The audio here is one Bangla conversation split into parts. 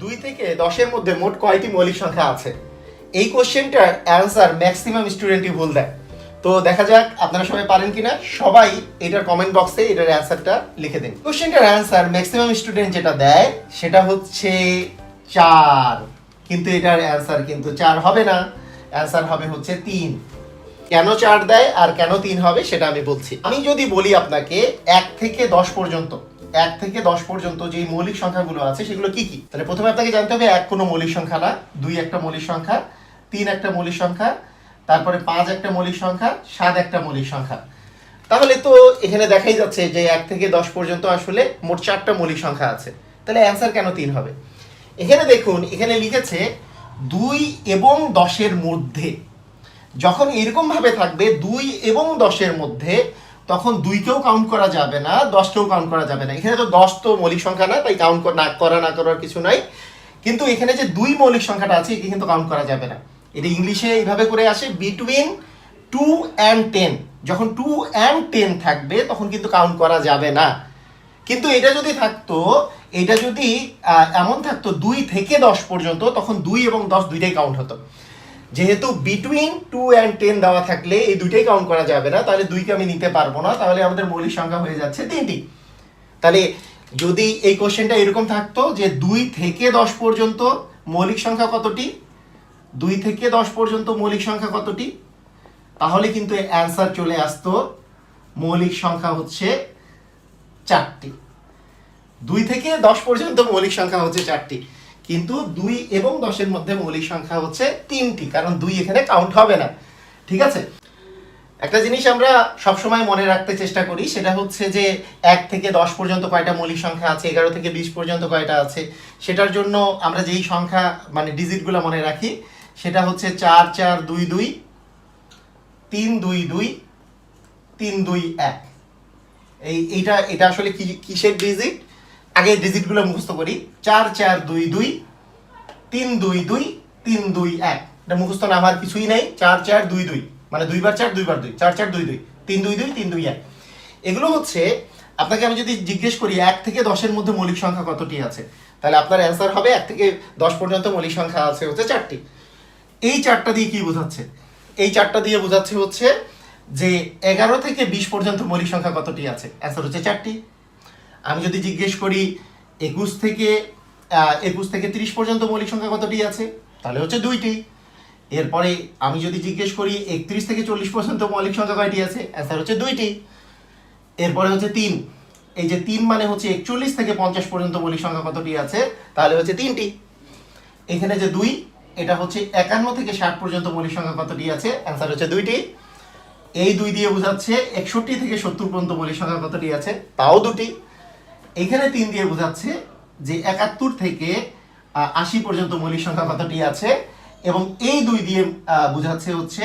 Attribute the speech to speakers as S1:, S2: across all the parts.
S1: দুই থেকে দশের মধ্যে মোট কয়টি মৌলিক সংখ্যা আছে? এই কোশ্চেনটার অ্যান্সার ম্যাক্সিমাম স্টুডেন্টই ভুল দেয়। তো দেখা যাক, আপনারা সবাই পারেন কিনা? সবাই এটার কমেন্ট বক্সে এটার অ্যান্সারটা লিখে দিন। কোশ্চেনটার অ্যান্সার ম্যাক্সিমাম স্টুডেন্ট যেটা দেয়, সেটা হচ্ছে চার। কিন্তু এটার অ্যান্সার কিন্তু চার হবে না। অ্যান্সার হবে হচ্ছে তিন। কেন চার দেয় আর কেন তিন হবে সেটা আমি বলছি। আমি যদি বলি আপনাকে, এক থেকে দশ পর্যন্ত এক থেকে দশ পর্যন্ত যে মৌলিক সংখ্যাগুলো আছে, সেগুলো কি কি? তাহলে প্রথমে আপনাকে জানতে হবে এক কোনো মৌলিক সংখ্যা না, দুই একটা মৌলিক সংখ্যা, তিন একটা মৌলিক সংখ্যা, তারপরে পাঁচ একটা মৌলিক সংখ্যা, সাত একটা মৌলিক সংখ্যা। তাহলে তো এখানে দেখাই যাচ্ছে যে এক থেকে দশ পর্যন্ত আসলে মোট চারটা মৌলিক সংখ্যা আছে। তাহলে অ্যান্সার কেন তিন হবে? এখানে দেখুন, এখানে লিখেছে দুই এবং দশের মধ্যে। যখন এরকম ভাবে থাকবে, দুই এবং দশের মধ্যে তখন দুইকেও কাউন্ট করা যাবে না, দশকেও কাউন্ট করা যাবে না। এখানে তো দশ তো মৌলিক সংখ্যা না তাই কাউন্ট না, করা, না করার কিছু নাই। কিন্তু এখানে যে দুই মৌলিক সংখ্যাটা আছে, একে কিন্তু কাউন্ট করা যাবে না। এটা ইংলিশে এইভাবে করে আসে বিটুইন টু অ্যান্ড টেন যখন টু অ্যান্ড টেন থাকবে, তখন কিন্তু কাউন্ট করা যাবে না। কিন্তু এটা যদি থাকতো, এটা যদি এমন থাকতো দুই থেকে দশ পর্যন্ত, তখন দুই এবং দশ দুইটাই কাউন্ট হতো। যেহেতু বিটুইন টু অ্যান্ড টেন দেওয়া থাকলে এই দুইটাই কাউন্ট করা যাবে না, তাহলে দুইকে আমি নিতে পারব না, তাহলে আমাদের মৌলিক সংখ্যা হয়ে যাচ্ছে তিনটি। তাহলে যদি এই কোশ্চেনটা এরকম থাকতো যে দুই থেকে দশ পর্যন্ত মৌলিক সংখ্যা কতটি? দুই থেকে দশ পর্যন্ত মৌলিক সংখ্যা কতটি? তাহলে কিন্তু অ্যান্সার চলে আসতো মৌলিক সংখ্যা হচ্ছে চারটি। দুই থেকে দশ পর্যন্ত মৌলিক সংখ্যা হচ্ছে চারটি। কিন্তু দুই এবং দশের মধ্যে মৌলিক সংখ্যা হচ্ছে তিনটি, কারণ দুই এখানে কাউন্ট হবে না। ঠিক আছে? একটা জিনিস আমরা সবসময় মনে রাখতে চেষ্টা করি, সেটা হচ্ছে যে এক থেকে দশ পর্যন্ত কয়টা মৌলিক সংখ্যা আছে, এগারো থেকে বিশ পর্যন্ত কয়টা আছে, সেটার জন্য আমরা যেই সংখ্যা মানে ডিজিটগুলো মনে রাখি, সেটা হচ্ছে চার চার, দুই দুই, তিন, দুই দুই, তিন, দুই, এক। এই, এইটা, এটা আসলে কিসের ডিজিট আগে ডিজিটগুলো মুখস্থ করি। চার চার, দুই দুই, তিন, দুই দুই, তিন, দুই, এক। এটা মুখস্থ না আমার কিছুই নাই। চার চার, দুই দুই। মানে দুইবার চার, দুইবার দুই। চার চার, দুই দুই। তিন, দুই দুই, তিন, দুই, এক। এগুলো হচ্ছে, আপনাকে আমি যদি জিজ্ঞেস করি, এক থেকে দশের মধ্যে মৌলিক সংখ্যা কতটি আছে? তাহলে আপনার অ্যান্সার হবে, এক থেকে দশ পর্যন্ত মৌলিক সংখ্যা আছে হচ্ছে চারটি। এই চারটা দিয়ে কি বোঝাচ্ছে? এই চারটা দিয়ে বোঝাচ্ছে হচ্ছে যে এগারো থেকে বিশ পর্যন্ত মৌলিক সংখ্যা কতটি আছে? অ্যান্সার হচ্ছে চারটি। আমি যদি জিজ্ঞেস করি, একুশ থেকে একুশ থেকে ত্রিশ পর্যন্ত মৌলিক সংখ্যা কতটি আছে? তাহলে হচ্ছে দুইটি। এরপরে আমি যদি জিজ্ঞেস করি, একত্রিশ থেকে চল্লিশ পর্যন্ত মৌলিক সংখ্যা কয়টি আছে? অ্যান্সার হচ্ছে দুইটি। এরপরে হচ্ছে তিন। এই যে তিন মানে হচ্ছে একচল্লিশ থেকে পঞ্চাশ পর্যন্ত মৌলিক সংখ্যা কতটি আছে? তাহলে হচ্ছে তিনটি। এখানে যে দুই, এটা হচ্ছে একান্ন থেকে ষাট পর্যন্ত মৌলিক সংখ্যা কতটি আছে? অ্যান্সার হচ্ছে দুইটি। এই দুই দিয়ে বোঝাচ্ছে একষট্টি থেকে সত্তর পর্যন্ত মৌলিক সংখ্যা কতটি আছে? তাও দুটি। এখানে তিন দিয়ে বোঝাচ্ছে যে একাত্তর থেকে আশি পর্যন্ত মৌলিক সংখ্যা কতটি আছে? এবং এই দুই দিয়ে বোঝাচ্ছে হচ্ছে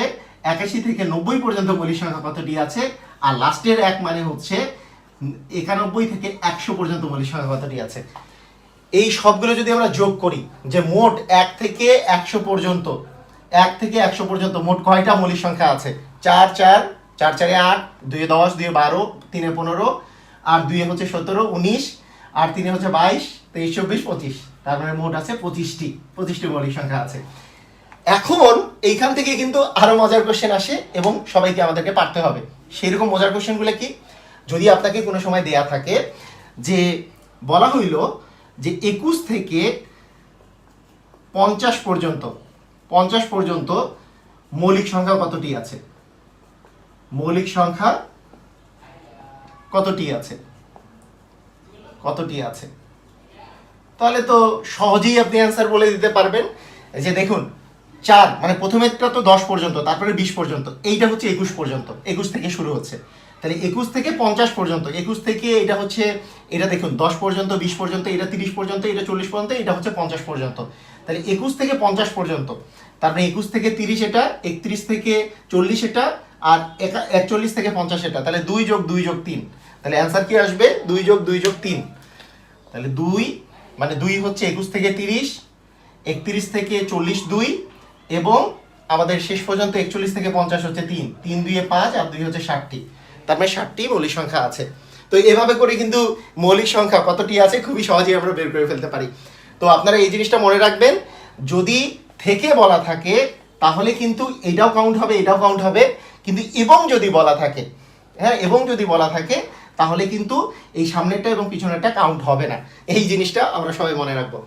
S1: একাশি থেকে নব্বই পর্যন্ত মৌলিক সংখ্যা কতটি আছে? আর লাস্টের এক মানে হচ্ছে একানব্বই থেকে একশো পর্যন্ত মৌলিক সংখ্যা কতটি আছে? এই সবগুলো যদি আমরা যোগ করি, যে মোট এক থেকে একশো পর্যন্ত, এক থেকে একশো পর্যন্ত মোট কয়টা মৌলিক সংখ্যা আছে? চার চার চার, চারে আট দুই দশ দুই বারো, তিনে পনেরো আর দুই হচ্ছে সতেরো, উনিশ, আর তিনে হচ্ছে বাইশ, তেইশ, চব্বিশ, পঁচিশ। তার মানে মোট আছে পঁচিশটি পঁচিশটি মৌলিক সংখ্যা আছে। এখন এইখান থেকে কিন্তু আরও মজার কোশ্চেন আসে এবং সবাইকে আমাদেরকে পারতে হবে। সেই রকম মজার কোশ্চেনগুলো কি? যদি আপনাকে কোনো সময় দেয়া থাকে যে বলা হইল যে একুশ থেকে পঞ্চাশ পর্যন্ত পঞ্চাশ পর্যন্ত মৌলিক সংখ্যা কতটি আছে? মৌলিক সংখ্যা কতটি আছে? কতটি আছে? তাহলে তো সহজেই আপনি অ্যান্সার বলে দিতে পারবেন। যে দেখুন, চার মানে প্রথমেরটা তো দশ পর্যন্ত, তারপরে বিশ পর্যন্ত, এইটা হচ্ছে একুশ পর্যন্ত, একুশ থেকে শুরু হচ্ছে। তাহলে একুশ থেকে পঞ্চাশ পর্যন্ত, একুশ থেকে এটা হচ্ছে, এটা দেখুন, দশ পর্যন্ত, বিশ পর্যন্ত, এটা তিরিশ পর্যন্ত, এটা চল্লিশ পর্যন্ত, এটা হচ্ছে পঞ্চাশ পর্যন্ত। তাহলে একুশ থেকে পঞ্চাশ পর্যন্ত, তারপরে একুশ থেকে তিরিশ এটা, একত্রিশ থেকে চল্লিশ এটা আর একা- একচল্লিশ থেকে পঞ্চাশ এটা, তাহলে দুই যোগ দুই যোগ তিন। তাহলে অ্যান্সার কি আসবে? দুই যোগ দুই যোগ তিন। তাহলে দুই মানে দুই হচ্ছে একুশ থেকে তিরিশ, একত্রিশ থেকে চল্লিশ দুই, এবং আমাদের শেষ পর্যন্ত একচল্লিশ থেকে পঞ্চাশ হচ্ছে তিন। তিন দুইয়ে পাঁচ, আর দুই হচ্ছে ষাটটি। তার মানে ষাটটি মৌলিক সংখ্যা আছে। তো এভাবে করে কিন্তু মৌলিক সংখ্যা কতটি আছে খুবই সহজেই আমরা বের করে ফেলতে পারি। তো আপনারা এই জিনিসটা মনে রাখবেন, যদি থেকে বলা থাকে, তাহলে কিন্তু এটাও কাউন্ট হবে, এটাও কাউন্ট হবে। কিন্তু এবং যদি বলা থাকে হ্যাঁ এবং যদি বলা থাকে, তাহলে কিন্তু এই সামনেরটা এবং পিছনেরটা কাউন্ট হবে না। এই জিনিসটা আমরা সবাই মনে রাখব।